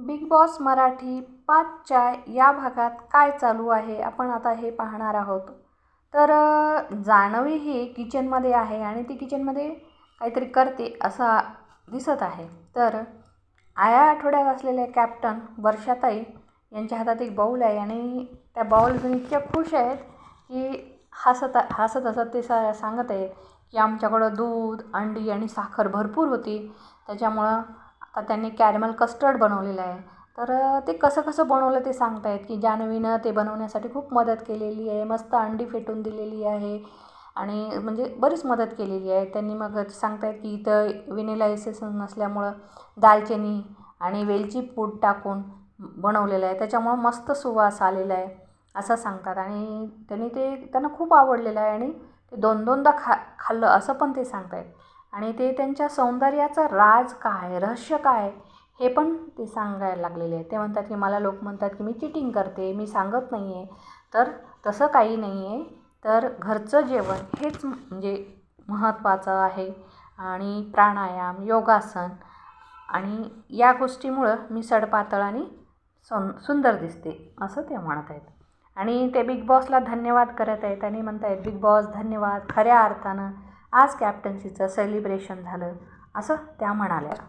Big boss Marathi पाचच्या या भागात काय चालू आहे? आपण आता हे पाहणार आहोत. तर जाणवी ही किचनमध्ये आहे आणि ती किचनमध्ये काहीतरी करते असा दिसत आहे. तर आया आठवड्यात असलेले कॅप्टन वर्षाताई यांच्या हातात एक बाऊल आहे आणि त्या बाऊलजून इतक्या खुश आहेत की हसत हसत हसत ते सा सांगत आहे की आमच्याकडं दूध अंडी आणि साखर भरपूर होती. त्याच्यामुळं आता त्यांनी कॅरमल कस्टर्ड बनवलेलं आहे. तर ते कसं कसं बनवलं ते सांगतायत की जान्हवीनं ते बनवण्यासाठी खूप मदत केलेली आहे मस्त अंडी फेटून दिलेली आहे आणि म्हणजे बरीच मदत केलेली आहे. त्यांनी मग सांगतायत की इथं व्हिनिला नसल्यामुळं दालचिनी आणि वेलची पूड टाकून बनवलेलं आहे. त्याच्यामुळं मस्त सुवास आलेला आहे असं सांगतात. आणि त्यांनी ते त्यांना खूप आवडलेलं आहे आणि ते दोन दोनदा खा खाल्लं असं पण ते सांगतायत. आणि ते त्यांच्या सौंदर्याचं राज काय रहस्य काय हे पण ते सांगायला लागलेले आहे ते म्हणतात की मला लोक म्हणतात की मी चिटिंग करते मी सांगत नाही आहे तर तसं काही नाही आहे तर घरचं जेवण हेच म्हणजे महत्त्वाचं आहे. आणि प्राणायाम योगासन आणि या गोष्टीमुळं मी सडपातळ आणि सं सुंदर दिसते असं ते म्हणत आहेत. आणि ते बिग बॉसला धन्यवाद करत आहेत आणि म्हणत आहेत बिग बॉस धन्यवाद खऱ्या अर्थानं आज कॅप्टन्सीचं सेलिब्रेशन झालं. असं त्या म्हणाल्या.